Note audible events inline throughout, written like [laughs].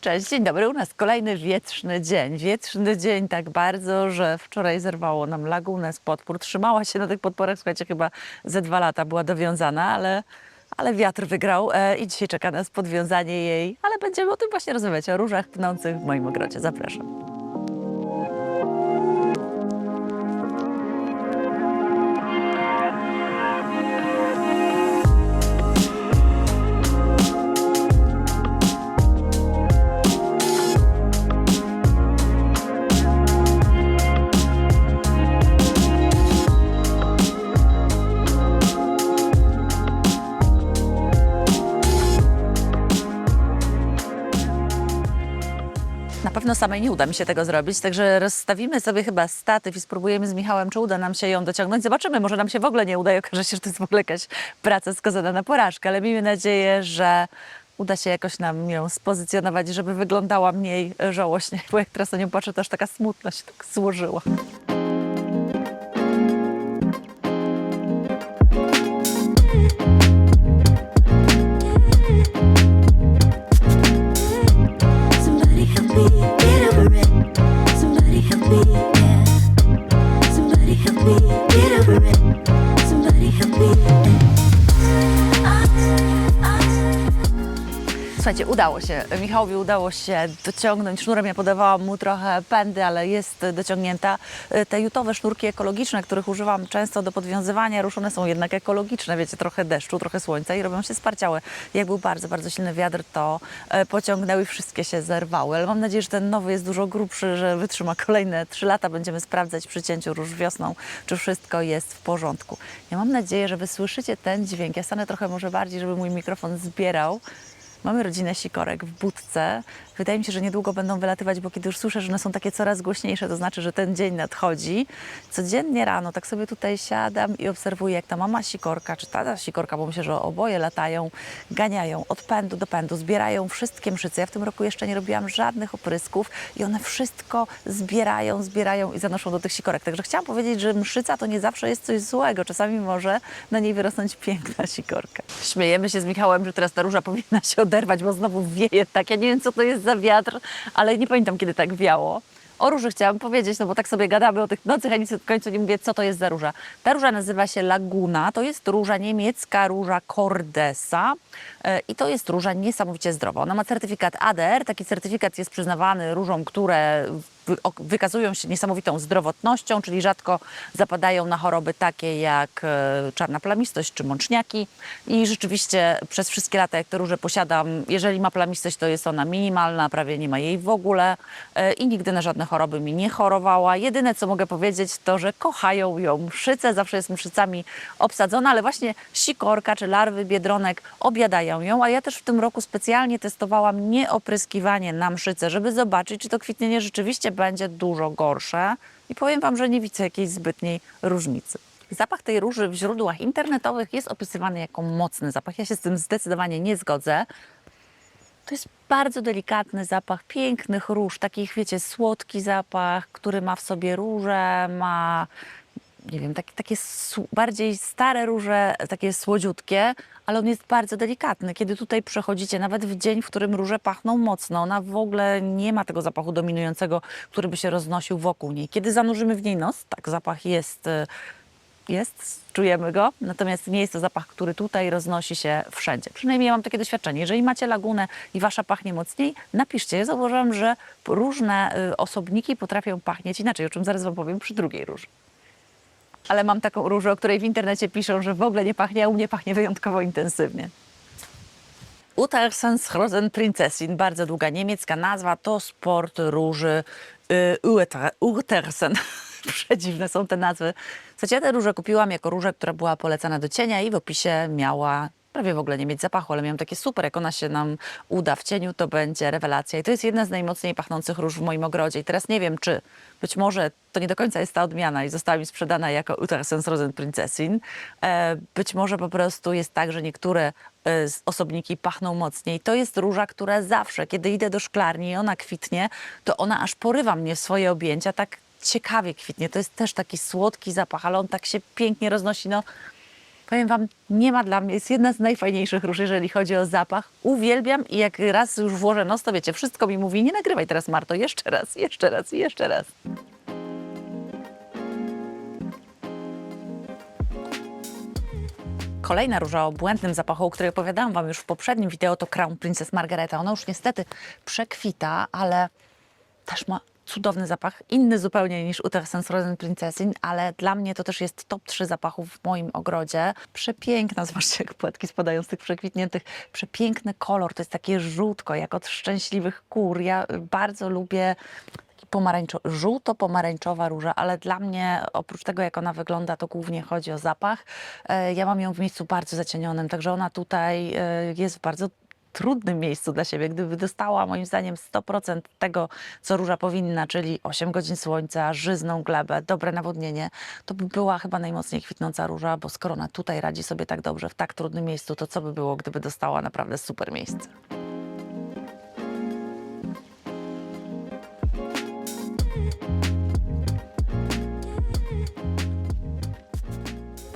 Cześć, dzień dobry. U nas kolejny wietrzny dzień. Wietrzny dzień tak bardzo, że wczoraj zerwało nam lagunę z podpór. Trzymała się na tych podporach, słuchajcie, chyba ze dwa lata była dowiązana, ale, ale wiatr wygrał e, i dzisiaj czeka nas podwiązanie jej. Ale będziemy o tym właśnie rozmawiać, o różach pnących w moim ogrodzie. Zapraszam. Na pewno samej nie uda mi się tego zrobić, także rozstawimy sobie chyba statyw i spróbujemy z Michałem, czy uda nam się ją dociągnąć. Zobaczymy, może nam się w ogóle nie uda i okaże się, że to jest w ogóle jakaś praca skazana na porażkę, ale miejmy nadzieję, że uda się jakoś nam ją spozycjonować, żeby wyglądała mniej żałośnie, bo jak teraz na nią patrzę, to aż taka smutna się tak złożyła. Słuchajcie, udało się. Michałowi udało się dociągnąć sznurem. Ja podawałam mu trochę pędy, ale jest dociągnięta. Te jutowe sznurki ekologiczne, których używam często do podwiązywania róż, one są jednak ekologiczne. Wiecie, trochę deszczu, trochę słońca i robią się sparciałe. Jak był bardzo, bardzo silny wiatr, to e, pociągnęły i wszystkie się zerwały. Ale mam nadzieję, że ten nowy jest dużo grubszy, że wytrzyma kolejne trzy lata. Będziemy sprawdzać przy cięciu róż wiosną, czy wszystko jest w porządku. Ja mam nadzieję, że wy słyszycie ten dźwięk. Ja stanę trochę może bardziej, żeby mój mikrofon zbierał. Mamy rodzinę sikorek w budce. Wydaje mi się, że niedługo będą wylatywać, bo kiedy już słyszę, że one są takie coraz głośniejsze, to znaczy, że ten dzień nadchodzi. Codziennie rano tak sobie tutaj siadam i obserwuję, jak ta mama sikorka, czy tata sikorka, bo myślę, że oboje latają, ganiają od pędu do pędu, zbierają wszystkie mszyce. Ja w tym roku jeszcze nie robiłam żadnych oprysków i one wszystko zbierają, zbierają i zanoszą do tych sikorek. Także chciałam powiedzieć, że mszyca to nie zawsze jest coś złego. Czasami może na niej wyrosnąć piękna sikorka. Śmiejemy się z Michałem, że teraz ta róża powinna się oderwać, bo znowu wieje tak. Ja nie wiem, co to jest za wiatr, ale nie pamiętam, kiedy tak wiało. O róży chciałam powiedzieć, no bo tak sobie gadamy o tych nocach, a nic w końcu nie mówię, co to jest za róża. Ta róża nazywa się Laguna, to jest róża niemiecka, róża Cordesa e, i to jest róża niesamowicie zdrowa. Ona ma certyfikat ADR, taki certyfikat jest przyznawany różom, które wykazują się niesamowitą zdrowotnością, czyli rzadko zapadają na choroby takie jak e, czarna plamistość czy mączniaki. I rzeczywiście przez wszystkie lata, jak te róże posiadam, jeżeli ma plamistość, to jest ona minimalna, prawie nie ma jej w ogóle e, i nigdy na żadne choroby mi nie chorowała. Jedyne, co mogę powiedzieć, to, że kochają ją mszyce, zawsze jest mszycami obsadzona, ale właśnie sikorka czy larwy biedronek objadają ją, a ja też w tym roku specjalnie testowałam nieopryskiwanie na mszyce, żeby zobaczyć, czy to kwitnienie rzeczywiście będzie dużo gorsze i powiem Wam, że nie widzę jakiejś zbytniej różnicy. Zapach tej róży w źródłach internetowych jest opisywany jako mocny zapach. Ja się z tym zdecydowanie nie zgodzę. To jest bardzo delikatny zapach pięknych róż, takich wiecie, słodki zapach, który ma w sobie róże, ma nie wiem, takie, takie bardziej stare róże, takie słodziutkie, ale on jest bardzo delikatny. Kiedy tutaj przechodzicie, nawet w dzień, w którym róże pachną mocno, ona w ogóle nie ma tego zapachu dominującego, który by się roznosił wokół niej. Kiedy zanurzymy w niej nos, tak, zapach jest e, jest, czujemy go, natomiast nie jest to zapach, który tutaj roznosi się wszędzie. Przynajmniej ja mam takie doświadczenie. Jeżeli macie lagunę i wasza pachnie mocniej, napiszcie. Ja zauważyłam, że różne y, osobniki potrafią pachnieć inaczej, o czym zaraz wam powiem przy drugiej róży. Ale mam taką różę, o której w internecie piszą, że w ogóle nie pachnie, a u mnie pachnie wyjątkowo intensywnie. Utersens Rosenprinzessin, bardzo długa niemiecka nazwa, to sport róży y, Ueter- Utersen. [laughs] Przedziwne są te nazwy. Słuchajcie, ja tę różę kupiłam jako różę, która była polecana do cienia i w opisie miała prawie w ogóle nie mieć zapachu, ale miałam takie super, jak ona się nam uda w cieniu, to będzie rewelacja. I to jest jedna z najmocniej pachnących róż w moim ogrodzie. I teraz nie wiem, czy być może to nie do końca jest ta odmiana i została mi sprzedana jako Utersens Rosenprinzessin. E, być może po prostu jest tak, że niektóre e, osobniki pachną mocniej. To jest róża, która zawsze, kiedy idę do szklarni i ona kwitnie, to ona aż porywa mnie w swoje objęcia, tak ciekawie kwitnie. To jest też taki słodki zapach, ale on tak się pięknie roznosi. No, Powiem Wam, nie ma dla mnie, jest jedna z najfajniejszych róż, jeżeli chodzi o zapach. Uwielbiam i jak raz już włożę nos, to wiecie, wszystko mi mówi, nie nagrywaj teraz Marto, jeszcze raz, jeszcze raz, jeszcze raz. Kolejna róża o błędnym zapachu, o której opowiadałam Wam już w poprzednim wideo, to Crown Princess Margareta. Ona już niestety przekwita, ale też ma cudowny zapach, inny zupełnie niż u tych Sensoren Princesin, ale dla mnie to też jest top 3 zapachów w moim ogrodzie. Przepiękna, [laughs] zobaczcie jak płatki spadają z tych przekwitniętych. Przepiękny kolor, to jest takie żółtko, jak od szczęśliwych kur. Ja bardzo lubię pomarańczo, żółto-pomarańczowa róża, ale dla mnie oprócz tego, jak ona wygląda, to głównie chodzi o zapach. E, Ja mam ją w miejscu bardzo zacienionym, także ona tutaj e, jest w bardzo trudnym miejscu dla siebie. Gdyby dostała moim zdaniem 100% tego, co róża powinna, czyli 8 godzin słońca, żyzną glebę, dobre nawodnienie, to by była chyba najmocniej kwitnąca róża, bo skoro ona tutaj radzi sobie tak dobrze w tak trudnym miejscu, to co by było, gdyby dostała naprawdę super miejsce?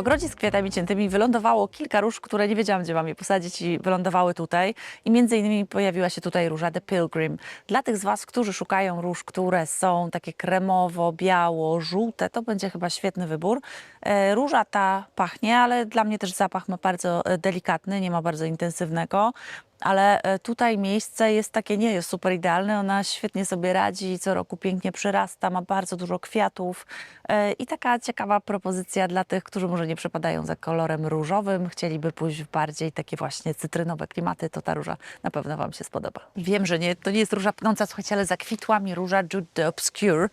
Ogrodzie z kwiatami ciętymi wylądowało kilka róż, które nie wiedziałam, gdzie mam je posadzić i wylądowały tutaj. I między innymi pojawiła się tutaj róża The Pilgrim. Dla tych z Was, którzy szukają róż, które są takie kremowo, biało, żółte, to będzie chyba świetny wybór. E, Róża ta pachnie, ale dla mnie też zapach ma bardzo e, delikatny, nie ma bardzo intensywnego ale e, tutaj miejsce jest takie, nie jest super idealne, ona świetnie sobie radzi, co roku pięknie przyrasta, ma bardzo dużo kwiatów e, i taka ciekawa propozycja dla tych, którzy może nie przepadają za kolorem różowym, chcieliby pójść w bardziej takie właśnie cytrynowe klimaty, to ta róża na pewno Wam się spodoba. Wiem, że nie, to nie jest róża pnąca, słuchajcie, ale zakwitła mi róża Jude the Obscure.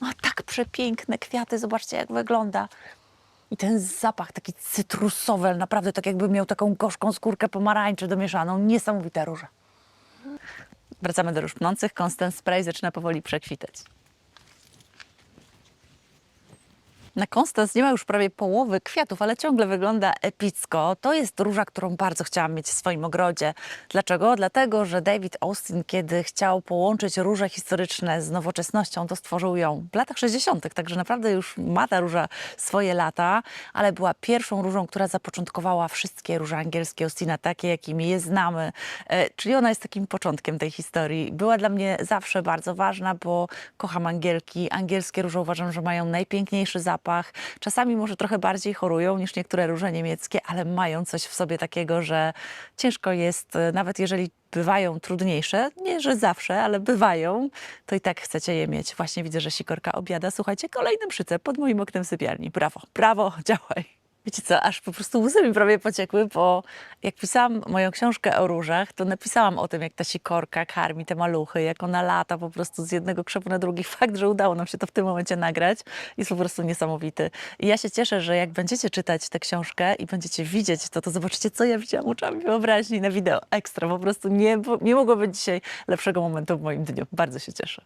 Ma tak przepiękne kwiaty, zobaczcie jak wygląda. I ten zapach taki cytrusowy, naprawdę tak jakby miał taką gorzką skórkę pomarańczy domieszaną. Niesamowita róża. Wracamy do róż pnących. Constant Spray zaczyna powoli przekwitać. Na Constance nie ma już prawie połowy kwiatów, ale ciągle wygląda epicko. To jest róża, którą bardzo chciałam mieć w swoim ogrodzie. Dlaczego? Dlatego, że David Austin, kiedy chciał połączyć róże historyczne z nowoczesnością, to stworzył ją w latach 60., także naprawdę już ma ta róża swoje lata, ale była pierwszą różą, która zapoczątkowała wszystkie róże angielskie Austina, takie jakimi je znamy. E, Czyli ona jest takim początkiem tej historii. Była dla mnie zawsze bardzo ważna, bo kocham angielki. Angielskie róże uważam, że mają najpiękniejszy zapach. Czasami może trochę bardziej chorują niż niektóre róże niemieckie, ale mają coś w sobie takiego, że ciężko jest, e, nawet jeżeli bywają trudniejsze, nie, że zawsze, ale bywają, to i tak chcecie je mieć. Właśnie widzę, że sikorka obiada. Słuchajcie, kolejny przycep pod moim oknem sypialni. Brawo, brawo, [laughs] działaj. Wiecie co, aż po prostu łzy mi prawie pociekły, bo jak pisałam moją książkę o różach, to napisałam o tym, jak ta sikorka karmi te maluchy, jak ona lata po prostu z jednego krzewu na drugi. [laughs] Fakt, że udało nam się to w tym momencie nagrać, jest po prostu niesamowity. I ja się cieszę, że jak będziecie czytać tę książkę i będziecie widzieć to, to zobaczycie, co ja widziałam oczami wyobraźni na wideo. Ekstra, po prostu nie, nie mogło być dzisiaj lepszego momentu w moim dniu. Bardzo się cieszę.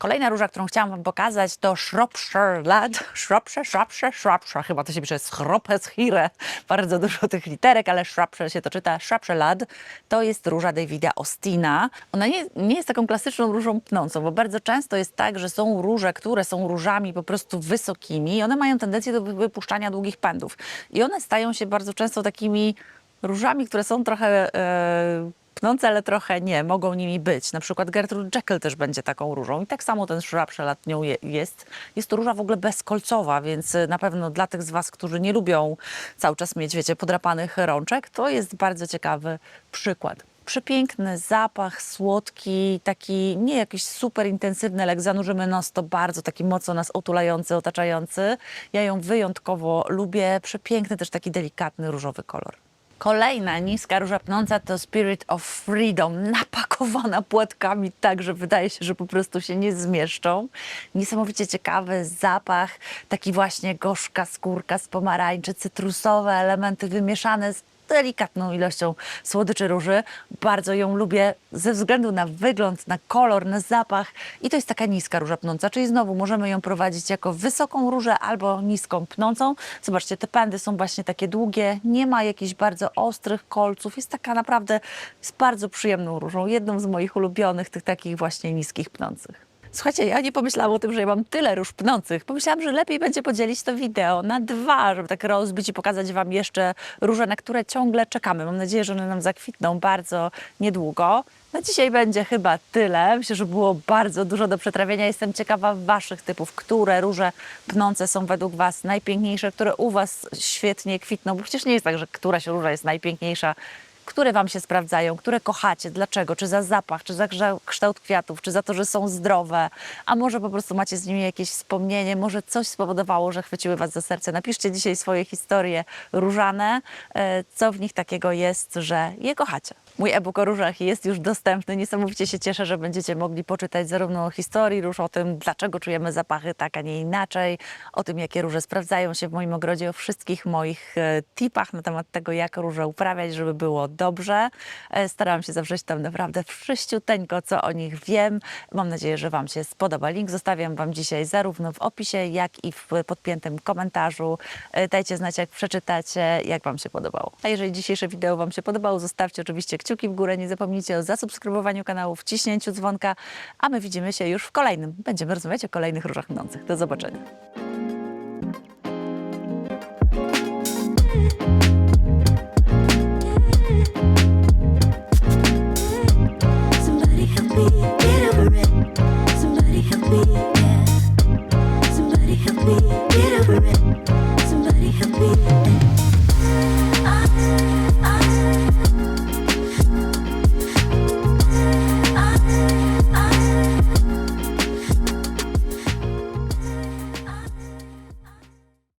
Kolejna róża, którą chciałam Wam pokazać, to Shropshire Lad. Shropshire, Shropshire, Shropshire. Chyba to się pisze Shropshire. Bardzo dużo tych literek, ale Shropshire się to czyta. Shropshire Lad to jest róża Davida Austina. Ona nie, nie jest taką klasyczną różą pnącą, bo bardzo często jest tak, że są róże, które są różami po prostu wysokimi i one mają tendencję do wy- wypuszczania długich pędów. I one stają się bardzo często takimi różami, które są trochę... E, pnące, ale trochę nie, mogą nimi być. Na przykład Gertrude Jekyll też będzie taką różą i tak samo ten szrab przelatnią je- jest. Jest to róża w ogóle bezkolcowa, więc y, na pewno dla tych z Was, którzy nie lubią cały czas mieć, wiecie, podrapanych rączek, to jest bardzo ciekawy przykład. Przepiękny zapach, słodki, taki nie jakiś super intensywny, ale jak zanurzymy nos, to bardzo taki mocno nas otulający, otaczający. Ja ją wyjątkowo lubię. Przepiękny też taki delikatny różowy kolor. Kolejna niska róża pnąca to Spirit of Freedom, napakowana płatkami tak, że wydaje się, że po prostu się nie zmieszczą. Niesamowicie ciekawy zapach, taki właśnie gorzka skórka z pomarańczy, cytrusowe elementy wymieszane z delikatną ilością słodyczy róży. Bardzo ją lubię ze względu na wygląd, na kolor, na zapach. I to jest taka niska róża pnąca, czyli znowu możemy ją prowadzić jako wysoką różę albo niską pnącą. Zobaczcie, te pędy są właśnie takie długie, nie ma jakichś bardzo ostrych kolców. Jest taka naprawdę, jest bardzo przyjemną różą. Jedną z moich ulubionych, tych takich właśnie niskich pnących. Słuchajcie, ja nie pomyślałam o tym, że ja mam tyle róż pnących. Pomyślałam, że lepiej będzie podzielić to wideo na dwa, żeby tak rozbić i pokazać Wam jeszcze róże, na które ciągle czekamy. Mam nadzieję, że one nam zakwitną bardzo niedługo. Na dzisiaj będzie chyba tyle. Myślę, że było bardzo dużo do przetrawienia. Jestem ciekawa Waszych typów, które róże pnące są według Was najpiękniejsze, które u Was świetnie kwitną, bo przecież nie jest tak, że któraś róża jest najpiękniejsza które Wam się sprawdzają, które kochacie, dlaczego, czy za zapach, czy za kształt kwiatów, czy za to, że są zdrowe, a może po prostu macie z nimi jakieś wspomnienie, może coś spowodowało, że chwyciły Was za serce. Napiszcie dzisiaj swoje historie różane, e, co w nich takiego jest, że je kochacie. Mój e-book o różach jest już dostępny. Niesamowicie się cieszę, że będziecie mogli poczytać zarówno o historii róż, o tym, dlaczego czujemy zapachy tak, a nie inaczej, o tym, jakie róże sprawdzają się w moim ogrodzie, o wszystkich moich e, tipach na temat tego, jak róże uprawiać, żeby było dobrze. E, Starałam się zawrzeć tam naprawdę wszyściuteńko, co o nich wiem. Mam nadzieję, że Wam się spodoba. Link zostawiam Wam dzisiaj zarówno w opisie, jak i w podpiętym komentarzu. E, Dajcie znać, jak przeczytacie, jak Wam się podobało. A jeżeli dzisiejsze wideo Wam się podobało, zostawcie oczywiście kciuki w górę. Nie zapomnijcie o zasubskrybowaniu kanału, wciśnięciu dzwonka, a my widzimy się już w kolejnym. Będziemy rozmawiać o kolejnych różach mnących. Do zobaczenia. me, get over it. Somebody help me.